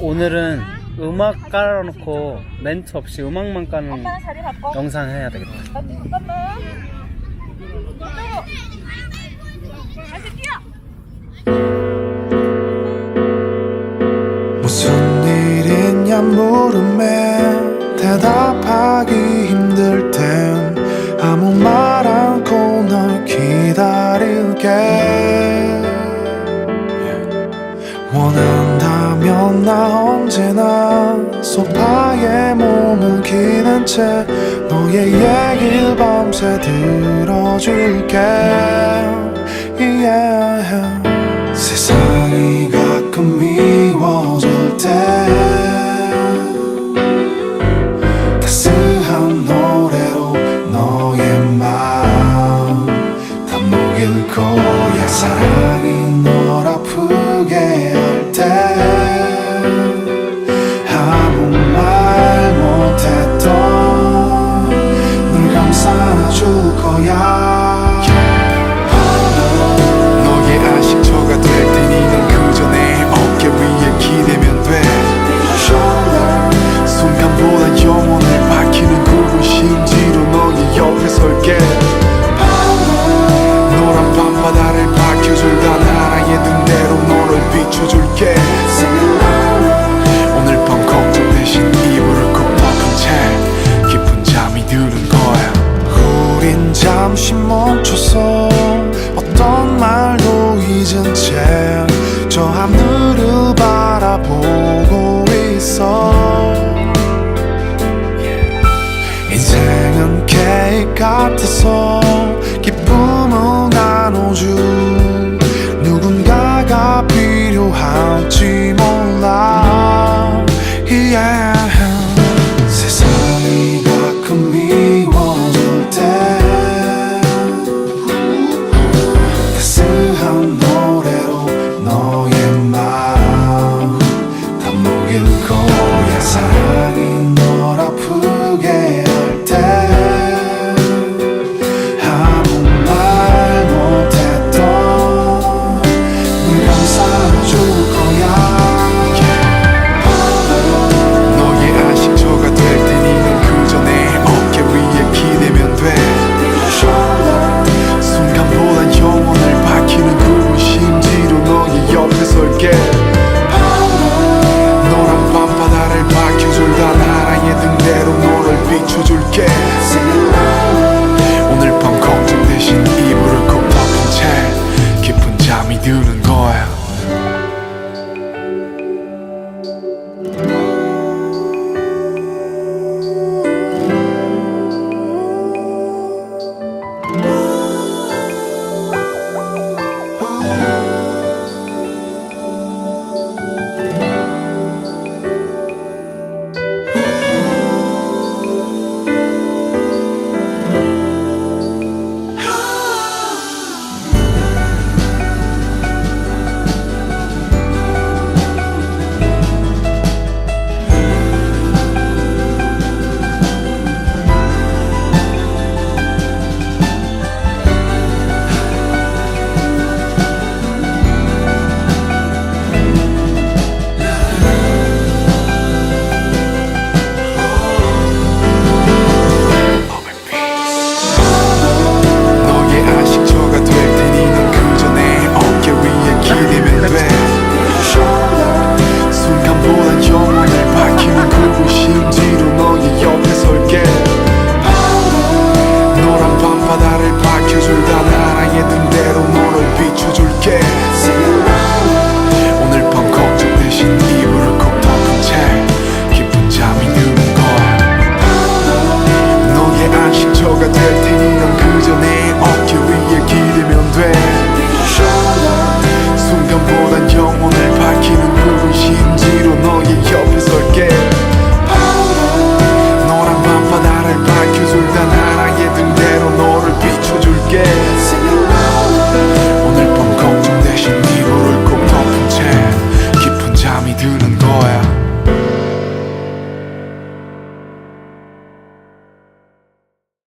오늘은 음악 깔아놓고 멘트 없이 음악만 까는 엄마랑 자리 바꿔. 영상 해야 되겠다. 나 잠깐만. 이쪽으로. 다시 뛰어. 무슨 일이냐 물음에 대답 원한다면 나 언제나 소파에 몸을 기댄 채 너의 얘기를 밤새 들어줄게 yeah. 세상이 거야 사랑이 널 아프게 할때 비춰줄게. 오늘 밤 걱정 대신 이불을 꼭 덮은 채 깊은 잠이 드는 거야. 우린 잠시 멈춰서 어떤 말도 잊은 채 저 하늘을 바라보고 있어. 인생은 케이크 같아서